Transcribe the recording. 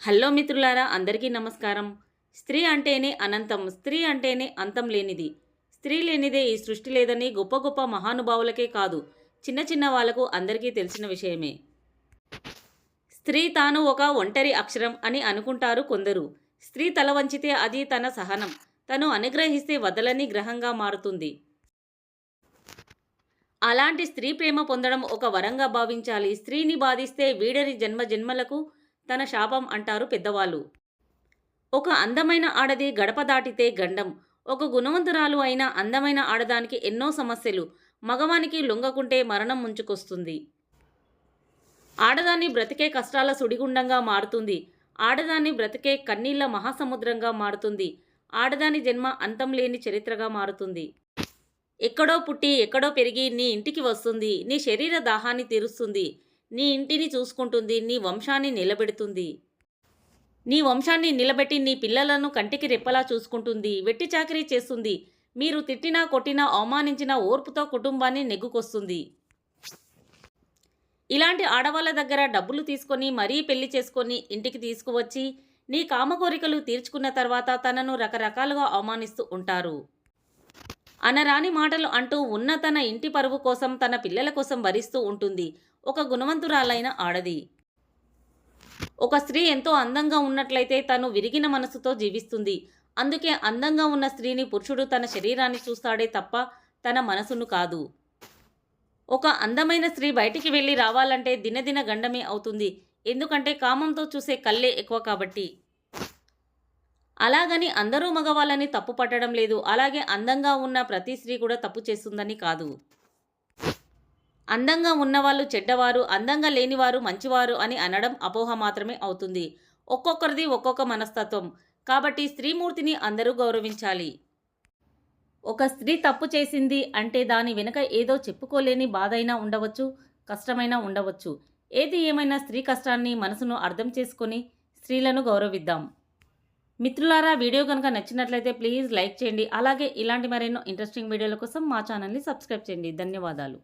Hello మిత్రులారా అందరికీ నమస్కారం. స్త్రీ అంటేనే అనంతం స్త్రీ అంటేనే అంతం లేనిది. స్త్రీ లేనిదే ఈ సృష్టి లేదని గొప్ప గొప్ప మహానుభావులకే కాదు చిన్న చిన్న వాళ్ళకు అందరికీ తెలిసిన విషయమే. స్త్రీ తాను ఒక ఒంటరి అక్షరం అని అనుకుంటారు కొందరు. స్త్రీ తల వంచితే అది తన సహనం. తను అనుగ్రహిస్తే వదలని గ్రహంగా మారుతుంది. అలాంటి స్త్రీ ప్రేమ పొందడం ఒక వరంగా భావించాలి. స్త్రీని బాధిస్తే వీడని జన్మ జన్మలకు తన శాపం అంటారు పెద్దవాళ్ళు. ఒక అందమైన ఆడది గడప దాటితే గండం. ఒక గుణవంతురాలు అయిన అందమైన ఆడదానికి ఎన్నో సమస్యలు. మగవానికి లొంగకుంటే మరణం ముంచుకొస్తుంది. ఆడదాన్ని బ్రతికే కష్టాల సుడిగుండంగా మారుతుంది. ఆడదాన్ని బ్రతికే కన్నీళ్ళ మహాసముద్రంగా మారుతుంది. ఆడదాని జన్మ అంతం లేని చరిత్రగా మారుతుంది. ఎక్కడో పుట్టి ఎక్కడో పెరిగి నీ ఇంటికి వస్తుంది. నీ శరీర దాహాన్ని తీరుస్తుంది. నీ ఇంటిని చూసుకుంటుంది నీ వంశాన్ని నిలబెడుతుంది. నీ వంశాన్ని నిలబెట్టి నీ పిల్లలను కంటికి రెప్పలా చూసుకుంటుంది వెట్టి చాకరీ చేస్తుంది. మీరు తిట్టినా కొట్టినా అవమానించిన ఓర్పుతో కుటుంబాన్ని నెగ్గుకొస్తుంది. ఇలాంటి ఆడవాళ్ళ దగ్గర డబ్బులు తీసుకొని మరీ పెళ్ళి చేసుకొని ఇంటికి తీసుకువచ్చి నీ కామకోరికలు తీర్చుకున్న తర్వాత తనను రకరకాలుగా అవమానిస్తూ ఉంటారు. అనరాని మాటలు అంటూ ఉన్న తన ఇంటి పరువు కోసం తన పిల్లల కోసం భరిస్తూ ఉంటుంది. ఒక గుణవంతురాలైన ఆడది. ఒక స్త్రీ ఎంతో అందంగా ఉన్నట్లయితే తను విరిగిన మనసుతో జీవిస్తుంది. అందుకే అందంగా ఉన్న స్త్రీని పురుషుడు తన శరీరాన్ని చూస్తాడే తప్ప తన మనసును కాదు. ఒక అందమైన స్త్రీ బయటికి వెళ్ళి రావాలంటే దినదిన గండమే అవుతుంది. ఎందుకంటే కామంతో చూసే కళ్ళే ఎక్కువ కాబట్టి. అలాగని అందరూ మగవాళ్ళని తప్పు పట్టడం లేదు. అలాగే అందంగా ఉన్న ప్రతి స్త్రీ కూడా తప్పు చేస్తుందని కాదు. అందంగా ఉన్నవాళ్ళు చెడ్డవారు అందంగా లేనివారు మంచివారు అని అనడం అపోహ మాత్రమే అవుతుంది. ఒక్కొక్కరిది ఒక్కొక్క మనస్తత్వం. కాబట్టి స్త్రీమూర్తిని అందరూ గౌరవించాలి. ఒక స్త్రీ తప్పు చేసింది అంటే దాని వెనుక ఏదో చెప్పుకోలేని బాధైనా ఉండవచ్చు కష్టమైనా ఉండవచ్చు. ఏది ఏమైనా స్త్రీ కష్టాన్ని మనసును అర్థం చేసుకొని స్త్రీలను గౌరవిద్దాం. మిత్రులారా వీడియో కనుక నచ్చినట్లయితే ప్లీజ్ లైక్ చేయండి. అలాగే ఇలాంటి మరెన్నో ఇంట్రెస్టింగ్ వీడియోల కోసం మా ఛానల్ని సబ్స్క్రైబ్ చేయండి. ధన్యవాదాలు.